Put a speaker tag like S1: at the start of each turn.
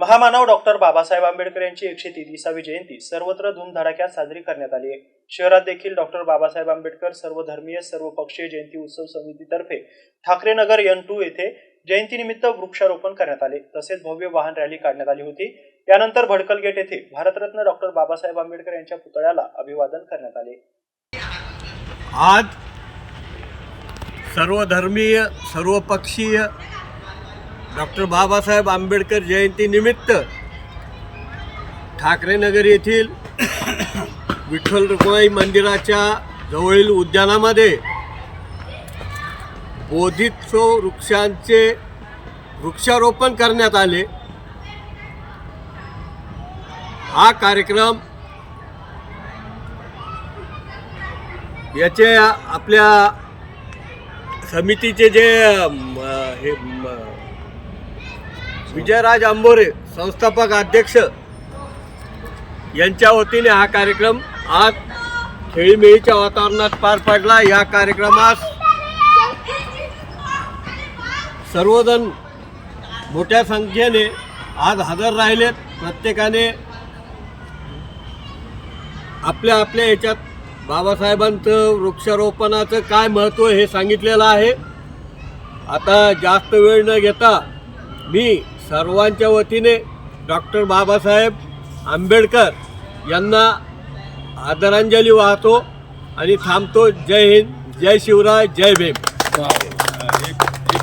S1: महामानव डॉक्टर बाबासाहेब आंबेडकर यांची एकशे तेविसावी जयंती सर्वत्र धूमधडाक्यात साजरी करण्यात आली आहे. शहरात देखील डॉक्टर बाबासाहेब आंबेडकर सर्वधर्मीय सर्वपक्षीय जयंती उत्सव समितीतर्फे ठाकरे नगर एन टू येथे जयंतीनिमित्त वृक्षारोपण करण्यात आले. तसेच भव्य वाहन रॅली काढण्यात आली होती. यानंतर भडकल गेट येथे भारतरत्न डॉक्टर बाबासाहेब आंबेडकर यांच्या पुतळ्याला अभिवादन करण्यात आले.
S2: आज सर्वधर्मीय सर्वपक्षीय डॉक्टर बाबासाहेब आंबेडकर जयंतीनिमित्त ठाकरेनगर येथील विठ्ठल रुक्माई मंदिराच्या जवळील उद्यानामध्ये बोधित्सव वृक्षांचे वृक्षारोपण करण्यात आले. हा कार्यक्रम याचे आपल्या समितीचे जे हे विजयराज आंबोरे संस्थापक अध्यक्ष यांच्या वतीने हा कार्यक्रम आज खेळीमेळीच्या वातावरणात पार पडला. या कार्यक्रमास सर्वजण मोठ्या संख्येने आज हजर राहिलेत. प्रत्येकाने आपल्या आपल्या याच्यात बाबासाहेबांचं वृक्षारोपणाचं काय महत्त्व हे सांगितलेलं आहे. आता जास्त वेळ न घेता मी सर्वांच्या वतीने डॉक्टर बाबासाहेब आंबेडकर यांना आदरांजली वाहतो आणि थांबतो. जय हिंद जय शिवराय जय भीम.